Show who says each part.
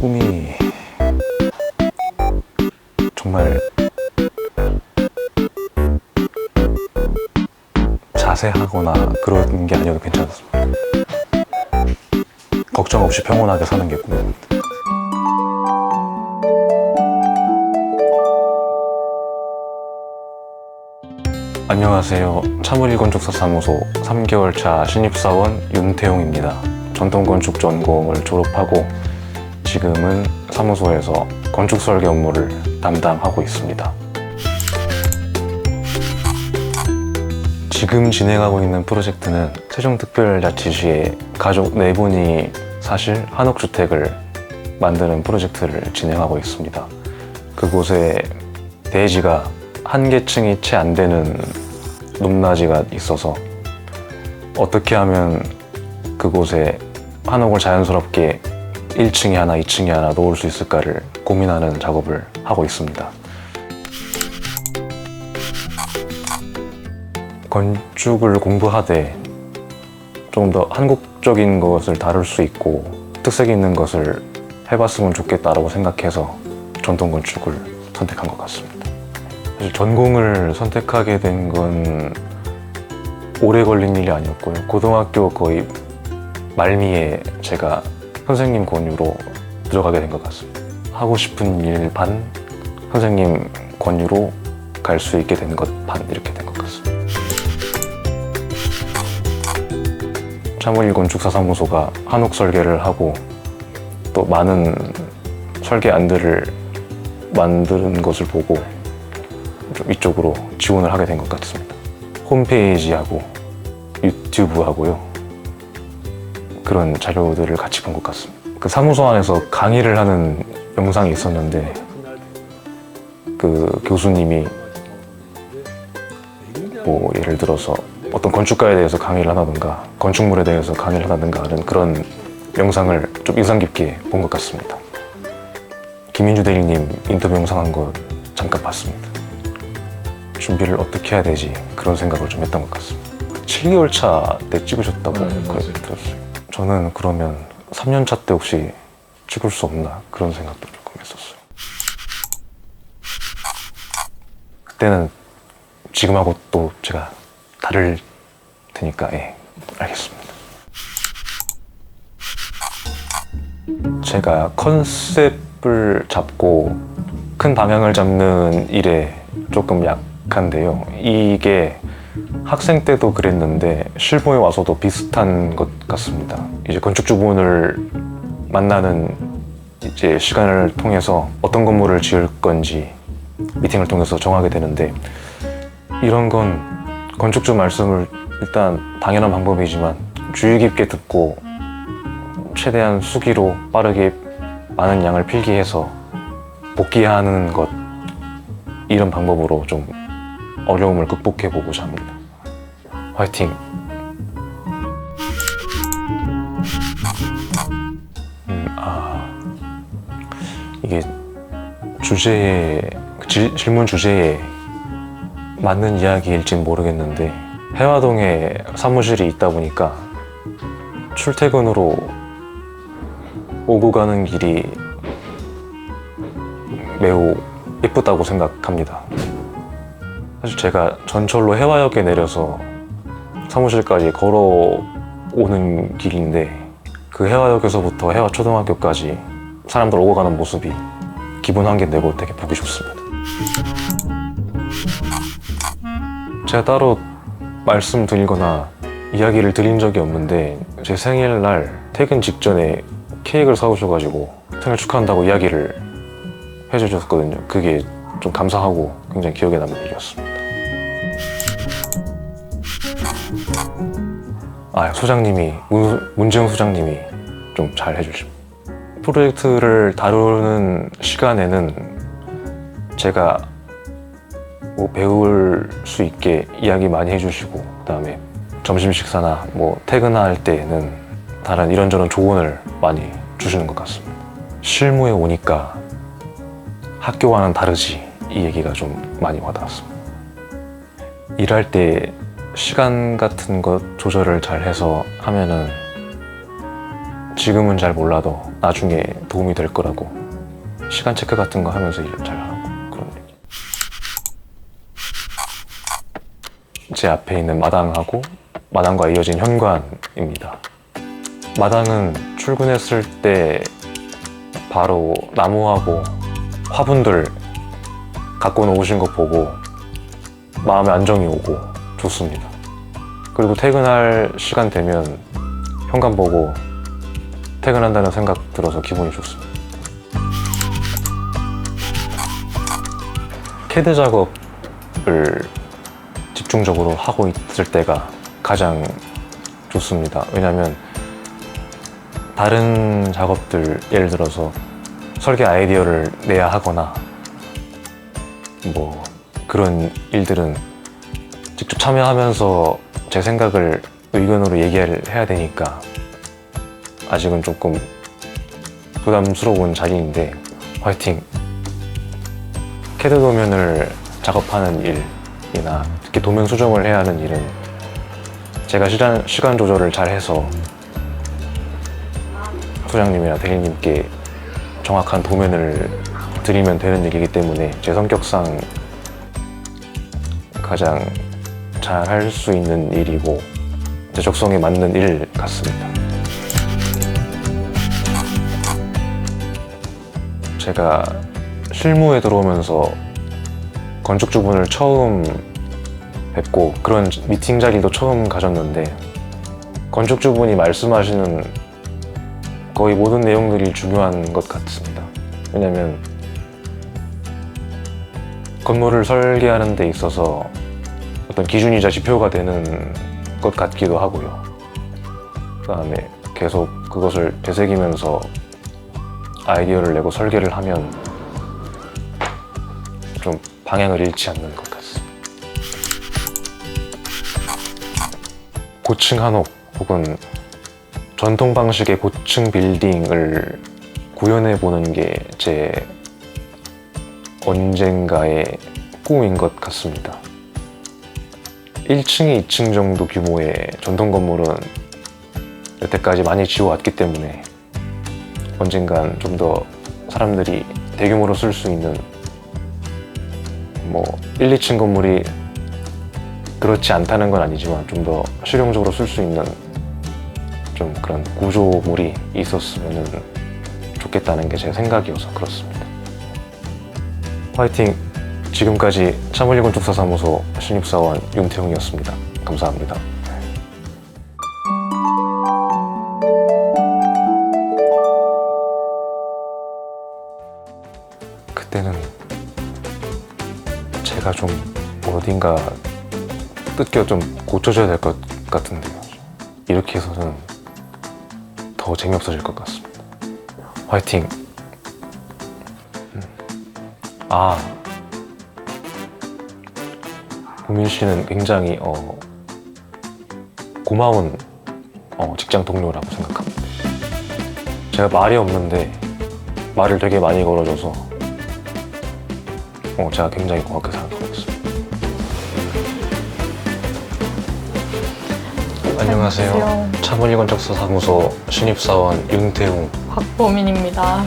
Speaker 1: 꿈이 정말 자세하거나 그런 게 아니어도 괜찮습니다. 걱정 없이 평온하게 사는 게 꿈입니다. 안녕하세요. 차무리 건축사 사무소 3개월 차 신입사원 윤태용입니다. 전통건축 전공을 졸업하고 지금은 사무소에서 건축 설계 업무를 담당하고 있습니다. 지금 진행하고 있는 프로젝트는 세종특별자치시의 가족 네 분이 사실 한옥주택을 만드는 프로젝트를 진행하고 있습니다. 그곳에 대지가 한 개층이 채 안 되는 높낮이가 있어서 어떻게 하면 그곳에 한옥을 자연스럽게 1층이 하나, 2층이 하나 놓을 수 있을까를 고민하는 작업을 하고 있습니다. 건축을 공부하되 좀 더 한국적인 것을 다룰 수 있고 특색 있는 것을 해봤으면 좋겠다라고 생각해서 전통 건축을 선택한 것 같습니다. 사실 전공을 선택하게 된 건 오래 걸린 일이 아니었고요. 고등학교 거의 말미에 제가 선생님 권유로 들어가게 된 것 같습니다. 하고 싶은 일 반, 선생님 권유로 갈 수 있게 된 것 반 이렇게 된 것 같습니다. 차무일 건축사사무소가 한옥 설계를 하고 또 많은 설계 안들을 만드는 것을 보고 좀 이쪽으로 지원을 하게 된 것 같습니다. 홈페이지하고 유튜브하고요. 그런 자료들을 같이 본 것 같습니다. 그 사무소 안에서 강의를 하는 영상이 있었는데 그 교수님이 뭐 예를 들어서 어떤 건축가에 대해서 강의를 하다든가 건축물에 대해서 강의를 하다든가 하는 그런 영상을 좀 인상 깊게 본 것 같습니다. 김인주 대리님 인터뷰 영상 한 거 잠깐 봤습니다. 준비를 어떻게 해야 되지 그런 생각을 좀 했던 것 같습니다. 7개월 차 때 찍으셨다고 그렇게 들었어요. 저는 그러면 3년 차 때 혹시 찍을 수 없나 그런 생각도 조금 했었어요. 그때는 지금하고 또 제가 다를 테니까 예 알겠습니다. 제가 컨셉을 잡고 큰 방향을 잡는 일에 조금 약한데요. 이게 학생 때도 그랬는데 실무에 와서도 비슷한 것 같습니다. 이제 건축주분을 만나는 이제 시간을 통해서 어떤 건물을 지을 건지 미팅을 통해서 정하게 되는데 이런 건 건축주 말씀을 일단 당연한 방법이지만 주의 깊게 듣고 최대한 수기로 빠르게 많은 양을 필기해서 복귀하는 것 이런 방법으로 좀 어려움을 극복해 보고자 합니다. 화이팅! 음, 아 이게 주제에 질- 질문 주제에 맞는 이야기일진 모르겠는데 해화동에 사무실이 있다 보니까 출퇴근으로 오고 가는 길이 매우 예쁘다고 생각합니다. 사실 제가 전철로 해화역에 내려서 사무실까지 걸어오는 길인데 그 해화역에서부터 해화초등학교까지 사람들 오고 가는 모습이 기분 한 개 내고 되게 보기 좋습니다. 제가 따로 말씀드리거나 이야기를 드린 적이 없는데 제 생일날 퇴근 직전에 케이크를 사오셔가지고 생일 축하한다고 이야기를 해주셨거든요. 그게 좀 감사하고 굉장히 기억에 남는 일이었습니다. 아, 소장님이, 문, 문재영 소장님이 좀 잘 해주십니다. 프로젝트를 다루는 시간에는 제가 뭐 배울 수 있게 이야기 많이 해주시고 그다음에 점심 식사나 뭐 퇴근할 때에는 다른 이런저런 조언을 많이 주시는 것 같습니다. 실무에 오니까 학교와는 다르지 이 얘기가 좀 많이 와닿았습니다. 일할 때 시간 같은 것 조절을 잘 해서 하면은 지금은 잘 몰라도 나중에 도움이 될 거라고 시간 체크 같은 거 하면서 일 잘 하고 그런. 제 앞에 있는 마당하고 마당과 이어진 현관입니다. 마당은 출근했을 때 바로 나무하고 화분들 갖고 놓으신 거 보고 마음에 안정이 오고 좋습니다. 그리고 퇴근할 시간 되면 현관 보고 퇴근한다는 생각 들어서 기분이 좋습니다. 캐드 작업을 집중적으로 하고 있을 때가 가장 좋습니다. 왜냐하면 다른 작업들 예를 들어서 설계 아이디어를 내야 하거나 뭐 그런 일들은 직접 참여하면서 제 생각을 의견으로 얘기를 해야 되니까 아직은 조금 부담스러운 자리인데 화이팅! 캐드 도면을 작업하는 일이나 특히 도면 수정을 해야 하는 일은 제가 시간, 시간 조절을 잘 해서 소장님이나 대리님께 정확한 도면을 드리면 되는 일이기 때문에 제 성격상 가장 잘 할 수 있는 일이고 제 적성에 맞는 일 같습니다. 제가 실무에 들어오면서 건축주분을 처음 뵙고 그런 미팅 자리도 처음 가졌는데 건축주분이 말씀하시는 거의 모든 내용들이 중요한 것 같습니다. 왜냐면 건물을 설계하는 데 있어서 어떤 기준이자 지표가 되는 것 같기도 하고요. 그 다음에 계속 그것을 되새기면서 아이디어를 내고 설계를 하면 좀 방향을 잃지 않는 것 같습니다. 고층 한옥 혹은 전통 방식의 고층 빌딩을 구현해 보는 게 제 언젠가의 꿈인 것 같습니다. 1층이 2층 정도 규모의 전통 건물은 여태까지 많이 지어왔기 때문에 언젠간 좀 더 사람들이 대규모로 쓸 수 있는 뭐 1, 2층 건물이 그렇지 않다는 건 아니지만 좀 더 실용적으로 쓸 수 있는 좀 그런 구조물이 있었으면 좋겠다는 게 제 생각이어서 그렇습니다. 화이팅! 지금까지 차물리 건축사사무소 신입사원 윤태용이었습니다. 감사합니다. 그때는 제가 좀 어딘가 뜯겨 좀 고쳐줘야 될 것 같은데요. 이렇게 해서는 더 재미없어질 것 같습니다. 화이팅! 음. 아, 보민 씨는 굉장히 어, 고마운 어, 직장 동료라고 생각합니다. 제가 말이 없는데 말을 되게 많이 걸어줘서 어, 제가 굉장히 고맙게 생각하고 있습니다. 안녕하세요.
Speaker 2: 안녕하세요.
Speaker 1: 차문희 건축사 사무소 신입사원 윤태웅
Speaker 2: 박보민입니다.